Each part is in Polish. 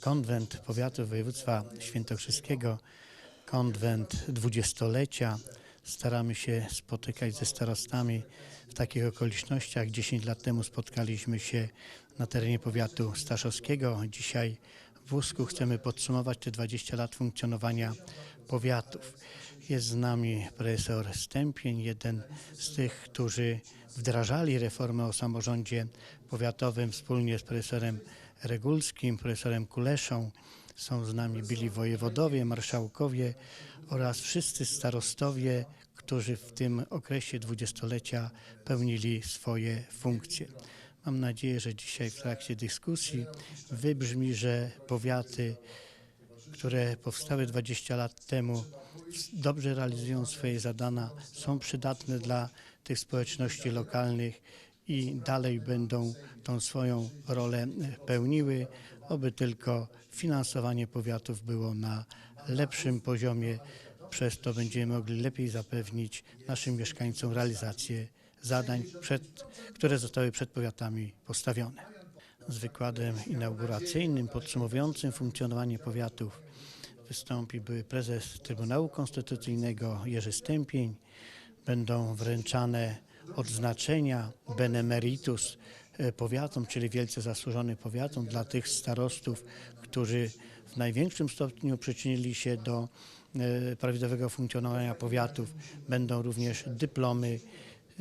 konwent powiatu województwa świętokrzyskiego, konwent dwudziestolecia. Staramy się spotykać ze starostami w takich okolicznościach. 10 lat temu spotkaliśmy się na terenie powiatu staszowskiego. Dzisiaj w Łusku chcemy podsumować te 20 lat funkcjonowania powiatów. Jest z nami profesor Stępień, jeden z tych, którzy wdrażali reformę o samorządzie powiatowym wspólnie z profesorem Regulskim, profesorem Kuleszą. Są z nami byli wojewodowie, marszałkowie oraz wszyscy starostowie, którzy w tym okresie dwudziestolecia pełnili swoje funkcje. Mam nadzieję, że dzisiaj w trakcie dyskusji wybrzmi, że powiaty które powstały 20 lat temu, dobrze realizują swoje zadania, są przydatne dla tych społeczności lokalnych i dalej będą tą swoją rolę pełniły, oby tylko finansowanie powiatów było na lepszym poziomie. Przez to będziemy mogli lepiej zapewnić naszym mieszkańcom realizację zadań, przed, które zostały przed powiatami postawione z wykładem inauguracyjnym podsumowującym funkcjonowanie powiatów wystąpi były prezes Trybunału Konstytucyjnego Jerzy Stępień. Będą wręczane odznaczenia benemeritus e, powiatom, czyli wielce zasłużonym powiatom dla tych starostów, którzy w największym stopniu przyczynili się do e, prawidłowego funkcjonowania powiatów. Będą również dyplomy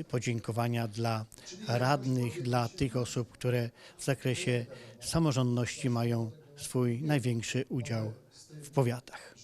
podziękowania dla radnych, dla tych osób, które w zakresie samorządności mają swój największy udział w powiatach.